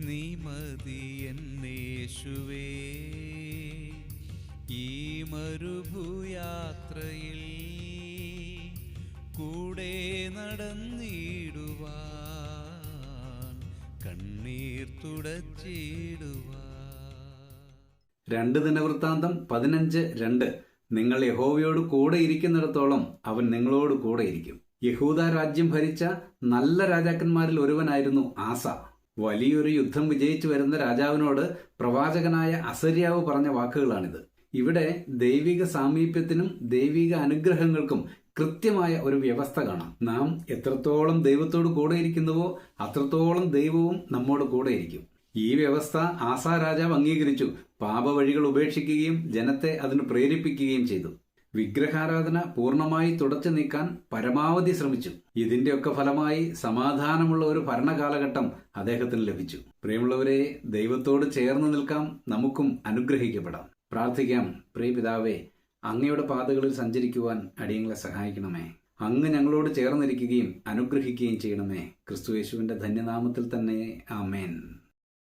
നീ മതി എന്നേശുവേ ഈ മരുഭൂയാത്രയിൽ കൂടെ നടന്നിടുവാൻ കണ്ണീർ തുടച്ചിടുവാൻ. രണ്ട് ദിനവൃത്താന്തം പതിനഞ്ച് രണ്ട്. നിങ്ങൾ യഹോവയോട് കൂടെ ഇരിക്കുന്നിടത്തോളം അവൻ നിങ്ങളോട് കൂടെ ഇരിക്കും. യഹൂദ രാജ്യം ഭരിച്ച നല്ല രാജാക്കന്മാരിൽ ഒരുവനായിരുന്നു ആസ. വലിയൊരു യുദ്ധം വിജയിച്ചു വരുന്ന രാജാവിനോട് പ്രവാചകനായ അസര്യാവ് പറഞ്ഞ വാക്കുകളാണിത്. ഇവിടെ ദൈവിക സാമീപ്യത്തിനും ദൈവിക അനുഗ്രഹങ്ങൾക്കും കൃത്യമായ ഒരു വ്യവസ്ഥ കാണാം. നാം എത്രത്തോളം ദൈവത്തോട് കൂടെയിരിക്കുന്നുവോ അത്രത്തോളം ദൈവവും നമ്മോട് കൂടെയിരിക്കും ഈ വ്യവസ്ഥ ആസാ രാജാവ് അംഗീകരിച്ചു. പാപവഴികൾ ഉപേക്ഷിക്കുകയും ജനത്തെ അതിന് പ്രേരിപ്പിക്കുകയും ചെയ്തു. വിഗ്രഹാരാധന പൂർണമായി തുടച്ചു നീക്കാൻ പരമാവധി ശ്രമിച്ചു. ഇതിന്റെയൊക്കെ ഫലമായി സമാധാനമുള്ള ഒരു ഭരണകാലഘട്ടം അദ്ദേഹത്തിന് ലഭിച്ചു. പ്രിയമുള്ളവരെ ദൈവത്തോട് ചേർന്ന് നിൽക്കാം നമുക്കും അനുഗ്രഹിക്കപ്പെടാം. പ്രാർത്ഥിക്കാം പ്രിയ പിതാവേ അങ്ങയുടെ പാതകളിൽ സഞ്ചരിക്കുവാൻ അടിയങ്ങളെ സഹായിക്കണമേ. അങ്ങ് ഞങ്ങളോട് ചേർന്നിരിക്കുകയും അനുഗ്രഹിക്കുകയും ചെയ്യണമേ. ക്രിസ്തുയേശുവിന്റെ ധന്യനാമത്തിൽ തന്നെ ആമേൻ.